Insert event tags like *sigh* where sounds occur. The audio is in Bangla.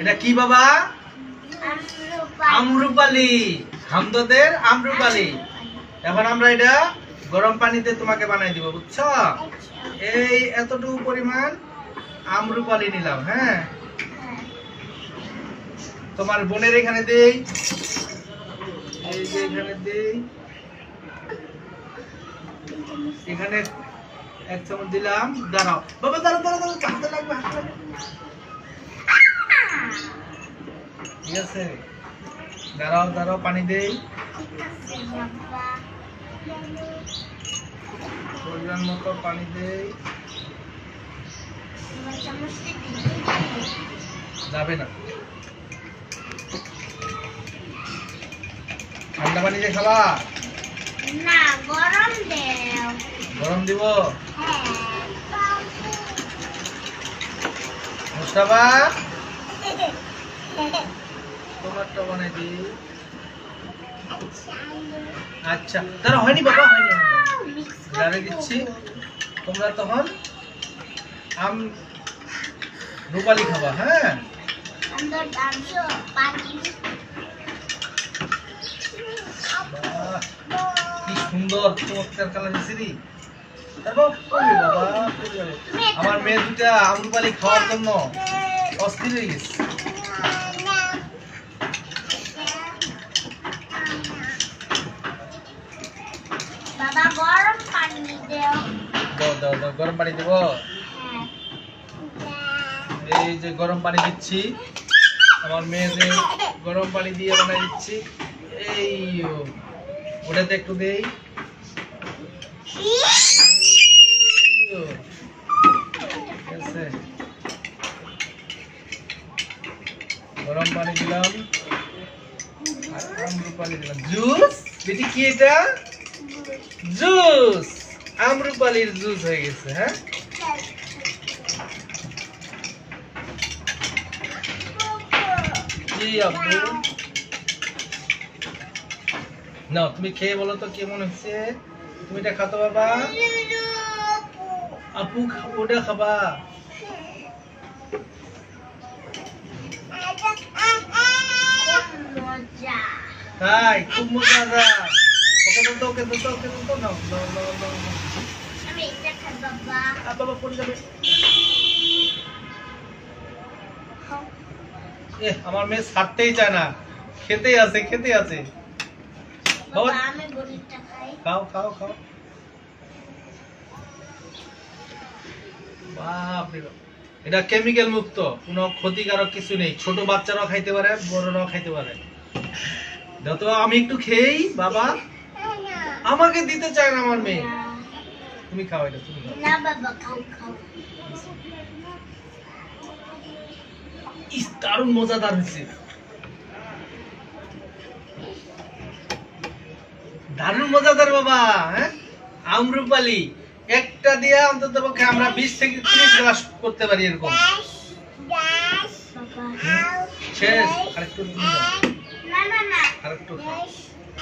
এটা কি বাবা? আমরুপালি। হামদদের আমরুপালি। এখন আমরা এটা গরম পানিতে তোমাকে বানাই দিব বুঝছ? এই এতটুকু পরিমাণ আমরুপালি নিলাম হ্যাঁ। তোমার বোনের এখানে দেই। এই যে এখানে দেই। এখানে এক চামচ দিলাম। দাঁড়াও। বাবা দাঁড়াও দাঁড়াও। ঠিক আছে? দাঁড়াও দাঁড়াও পানি দেই। পরিমাণ মতো পানি দেই। যাবে না। ঠান্ডা পানি দিয়ে খাবা না গরম দেও। গরম দিব? হ্যাঁ। মুস্তাফা? *laughs* তোমারটা বানাই দি আচ্ছা তারা হয়নি বাবা, হয়নি জানে দিচ্ছি। তোমরা তখন আম রূপালি খাবা হ্যাঁ? কি সুন্দর চমৎকার কালার মিশ্রি আমার মেয়ে দুটা আমরুপালি খাওয়ার জন্য অস্থির হয়ে গেছে। বাবা গরম পানি দেও। দাও দাও দাও গরম পানি দেব। হ্যাঁ। এই যে গরম পানি দিচ্ছি আমার মেয়েদের গরম পানি দিয়ে বানাই দিচ্ছি এই ওটাতে একটু দেই। গরম পানি দিলাম আর পানি দিলাম। জুস? বেটি কি এটা? জুস। আমরুপালির জুস হয়ে গেছে হ্যাঁ? জি আব্বু না তুমি খেয়ে বলো তো কেমন হচ্ছে তুমি এটা খাতো বাবা? আপু ওটা খাবা। তাই, খুব মজা। ওকে তো ওকে তো ওকে তো নাও নাও নাও নাও। আমি এটা খাই বাবা আ, বাবা পড়ে যাবে এ আমার মেয়ে ছাড়তেই চায় না খেতেই আছে খেতে আছে বাবা আমি বড়িটা খাই খাও খাও খাও বাপরে বাপ। এটা কেমিক্যাল মুক্ত কোনো ক্ষতিকারক কিছু নেই। ছোট বাচ্চারাও খাইতে পারে বড়রাও খাইতে পারে। যত আমি একটু খেয়েই বাবা। আমাকে দিতে চায় না আমার মেয়ে। তুমি খাও এটা তুমি খাও। না বাবা খাও খাও। ইস দারুণ মজাদার হয়েছে। দারুণ মজাদার বাবা হ্যাঁ? আমরুপালি একটা দিয়ে অন্তত পক্ষে আমরা বিশ থেকে ত্রিশ গ্লাস করতে পারি এরকম। শেষ আরেকটু আরেকটু